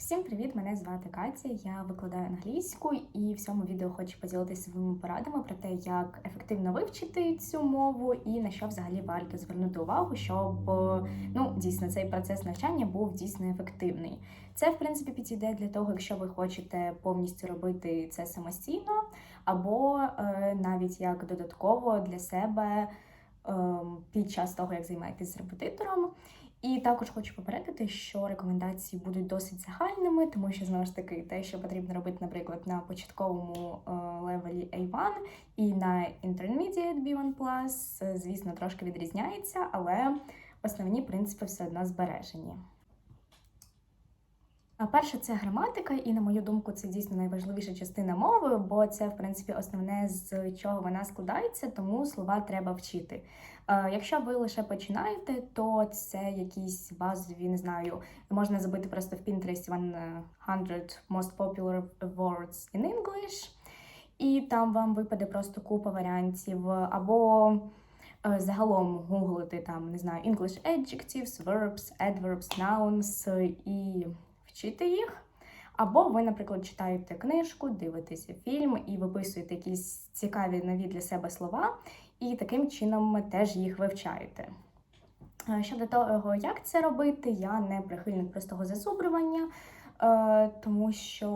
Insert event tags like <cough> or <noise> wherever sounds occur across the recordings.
Всім привіт! Мене звати Катя. Я викладаю англійську і в цьому відео хочу поділитися своїми порадами про те, як ефективно вивчити цю мову і на що взагалі варто звернути увагу, щоб е, ну дійсно цей процес навчання був дійсно ефективний. Це в принципі підійде для того, якщо ви хочете повністю робити це самостійно, або е, навіть як додатково для себе е, під час того, як займаєтесь з репетитором. І також хочу попередити, що рекомендації будуть досить загальними, тому що знову ж таки те, що потрібно робити, наприклад, на початковому е, левелі A1 і на Intermediate B1+, е, звісно, трошки відрізняється, але основні принципи все одно збережені. Перше, це граматика, і на мою думку, це дійсно найважливіша частина мови, бо це, в принципі, основне з чого вона складається, тому слова треба вчити. Е, Якщо ви лише починаєте, то це якісь базові, не знаю, можна забити просто в Pinterest 100 most popular words in English, і там вам випаде просто купа варіантів, або е, загалом гуглити там, не знаю, English adjectives, verbs, adverbs, nouns і вчити їх. Або ви, наприклад, читаєте книжку, дивитеся фільм і виписуєте якісь цікаві нові для себе слова, і таким чином теж їх вивчаєте. Е, Щодо того, як це робити, я не прихильник простого зазубрювання, е, тому що,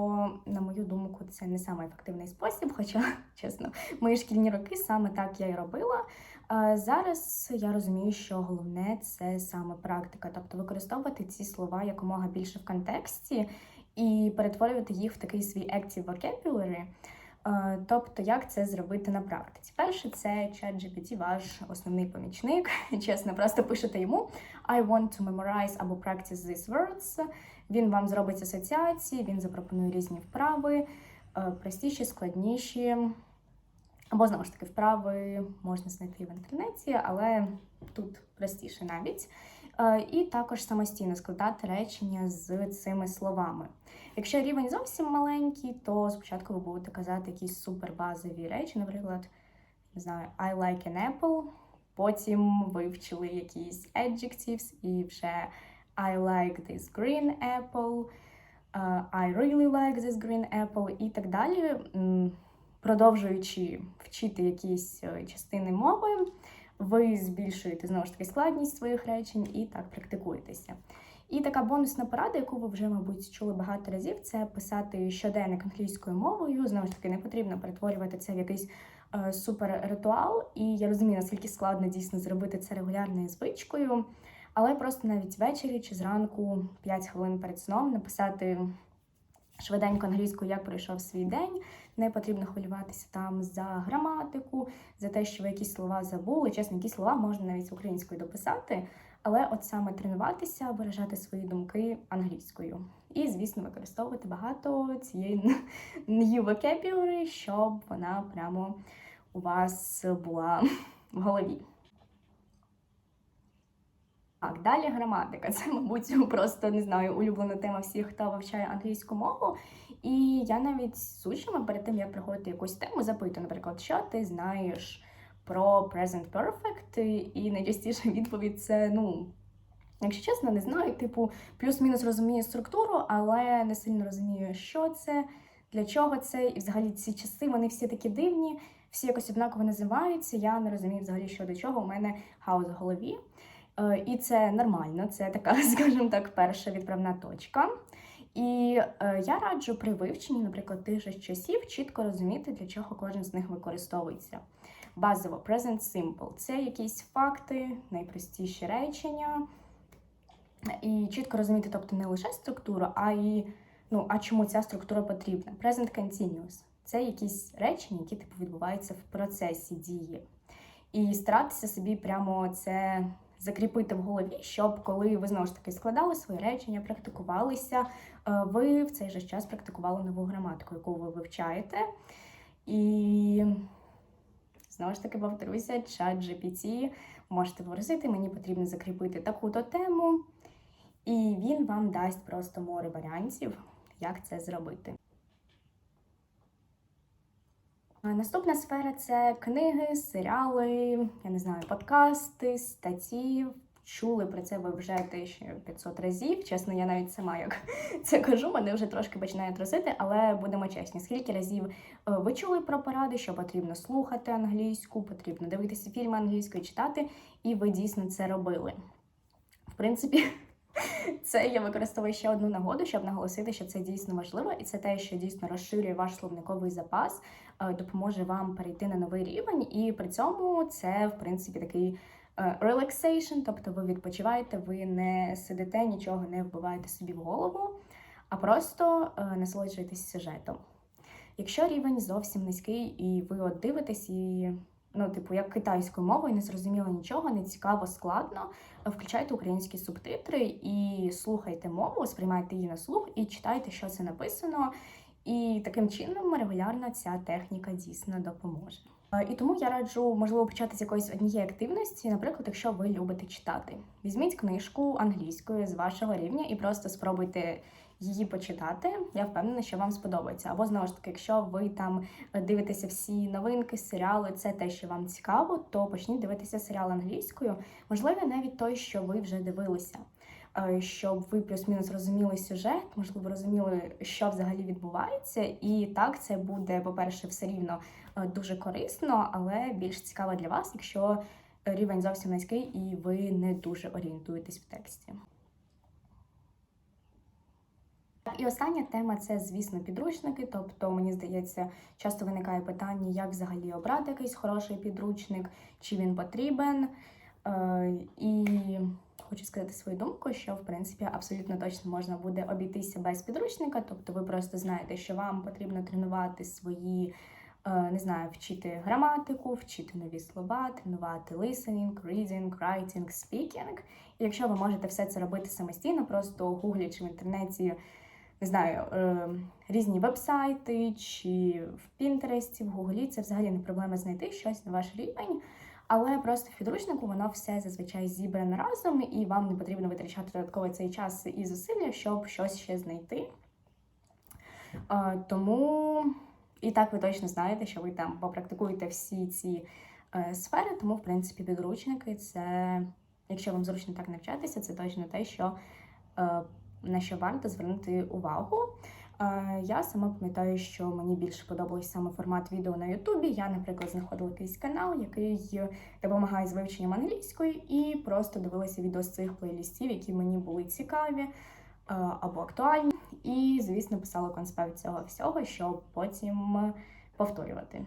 на мою думку, це не самий ефективний спосіб. Хоча, <laughs> чесно, мої шкільні роки саме так я і робила. Е, Зараз я розумію, що головне це саме практика, тобто використовувати ці слова якомога більше в контексті і перетворювати їх в такий свій active vocabulary. Е, Тобто, як це зробити на практиці? Перше, це ChatGPT, ваш основний помічник. <laughs> Чесно, просто пишете йому I want to memorize або practice these words. Він вам зробить асоціації, він запропонує різні вправи, е, простіші, складніші. Або знову ж таки вправи можна знайти в інтернеті, але тут простіше навіть. Е, І також самостійно складати речення з цими словами. Якщо рівень зовсім маленький, то спочатку ви будете казати якісь супербазові речі, наприклад, не знаю, I like an apple, потім вивчили якісь adjectives і вже I like this green apple, е, I really like this green apple і так далі. Продовжуючи вчити якісь е, частини мови, ви збільшуєте знову ж таки складність своїх речень і так практикуєтеся. І така бонусна порада, яку ви вже, мабуть, чули багато разів, це писати щоденник англійською мовою. Знову ж таки, не потрібно перетворювати це в якийсь е, супер ритуал. І я розумію, наскільки складно дійсно зробити це регулярною звичкою. Але просто навіть ввечері чи зранку 5 хвилин перед сном написати швиденько англійською, як пройшов свій день. Не потрібно хвилюватися там за граматику, за те, що ви якісь слова забули. Чесно, якісь слова можна навіть українською дописати, але от саме тренуватися, виражати свої думки англійською. І, звісно, використовувати багато цієї new vocabulary, щоб вона прямо у вас була в голові. Так, далі граматика. <laughs> Це, мабуть, просто не знаю, улюблена тема всіх, хто вивчає англійську мову. І я навіть з учнями перед тим, як проходити якусь тему, запитую, наприклад, що ти знаєш про present perfect, і найчастіша відповідь це ну. Якщо чесно, не знаю, типу, плюс-мінус розумію структуру, але не сильно розумію, що це, для чого це, і взагалі ці часи вони всі такі дивні, всі якось однаково називаються. Я не розумію взагалі, що до чого. У мене хаос в голові. Е, І це нормально, це така, <laughs> скажімо так, перша відправна точка. І е, я раджу при вивченні, наприклад, тих же часів чітко розуміти, для чого кожен з них використовується. Базово present simple це якісь факти, найпростіші речення. І чітко розуміти, тобто не лише структуру, а й ну, а чому ця структура потрібна. Present continuous це якісь речення, які типу відбуваються в процесі дії. І старатися собі прямо це закріпити в голові, щоб коли ви знову ж таки складали свої речення, практикувалися, е, ви в цей же час практикували нову граматику, яку ви вивчаєте. І знову ж таки повторюся, чат GPT можете попросити, мені потрібно закріпити таку-то тему, і він вам дасть просто море варіантів, як це зробити. А Наступна сфера це книги, серіали, я не знаю, подкасти, статті. чули про це ви вже тисячу 500 разів. Чесно, я навіть сама як <laughs> це кажу, мене вже трошки починає трусити, але будемо чесні. Скільки разів е, ви чули про поради, що потрібно слухати англійську, потрібно дивитися фільми англійською, читати, і ви дійсно це робили. В принципі, <laughs> це я використовую ще одну нагоду, щоб наголосити, що це дійсно важливо, і це те, що дійсно розширює ваш словниковий запас, е, допоможе вам перейти на новий рівень, і при цьому це, в принципі, такий е, relaxation, тобто ви відпочиваєте, ви не сидите, нічого не вбиваєте собі в голову, а просто е, насолоджуєтесь сюжетом. Якщо рівень зовсім низький, і ви от дивитесь і. Ну, типу, як китайською мовою, не зрозуміло нічого, не цікаво, складно. Включайте українські субтитри і слухайте мову, сприймайте її на слух і читайте, що це написано. І таким чином регулярно ця техніка дійсно допоможе. Е, І тому я раджу, можливо, почати з якоїсь однієї активності, наприклад, якщо ви любите читати. Візьміть книжку англійською з вашого рівня і просто спробуйте її почитати. Я впевнена, що вам сподобається. Або знову ж таки, якщо ви там дивитеся всі новинки, серіали, це те, що вам цікаво, то почніть дивитися серіал англійською. Можливо, навіть той, що ви вже дивилися. Е, Щоб ви плюс-мінус розуміли сюжет, можливо, розуміли, що взагалі відбувається, і так це буде, по-перше, все рівно е, дуже корисно, але більш цікаво для вас, якщо рівень зовсім низький і ви не дуже орієнтуєтесь в тексті. І остання тема це, звісно, підручники. Тобто, мені здається, часто виникає питання, як взагалі обрати якийсь хороший підручник, чи він потрібен. Е, І хочу сказати свою думку, що в принципі абсолютно точно можна буде обійтися без підручника. Тобто, ви просто знаєте, що вам потрібно тренувати свої. е, Не знаю, вчити граматику, вчити нові слова, тренувати listening, reading, writing, speaking. І якщо ви можете все це робити самостійно, просто гуглячи в інтернеті, не знаю, е, різні вебсайти чи в Пінтересті, в Гуглі, це взагалі не проблема знайти щось на ваш рівень. Але просто в підручнику воно все зазвичай зібране разом, і вам не потрібно витрачати додатковий цей час і зусилля, щоб щось ще знайти. Е, Тому і так ви точно знаєте, що ви там попрактикуєте всі ці е, сфери, тому, в принципі, підручники це, якщо вам зручно так навчатися, це точно те, що на що варто звернути увагу. Е, Я сама пам'ятаю, що мені більше подобався саме формат відео на Ютубі. Я, наприклад, знаходила якийсь канал, який допомагає з вивченням англійської, і просто дивилася відео з цих плейлістів, які мені були цікаві е, або актуальні. І, звісно, писала конспект цього всього, щоб потім повторювати.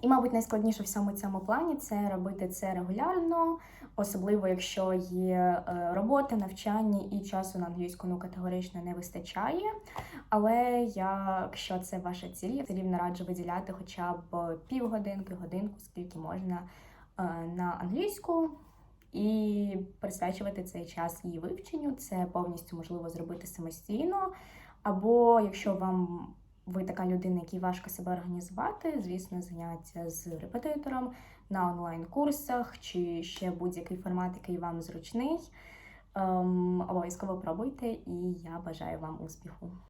І, мабуть, найскладніше в всьому цьому плані це робити це регулярно, особливо якщо є е, робота, навчання і часу на англійську ну категорично не вистачає. Але я, якщо це ваша ціль, я рівно раджу виділяти хоча б півгодинки, годинку, скільки можна е, на англійську. І присвячувати цей час її вивченню, це повністю можливо зробити самостійно. Або якщо вам ви така людина, якій важко себе організувати, звісно, заняття з репетитором на онлайн-курсах чи ще будь-який формат, який вам зручний. Ем, обов'язково пробуйте, і я бажаю вам успіху.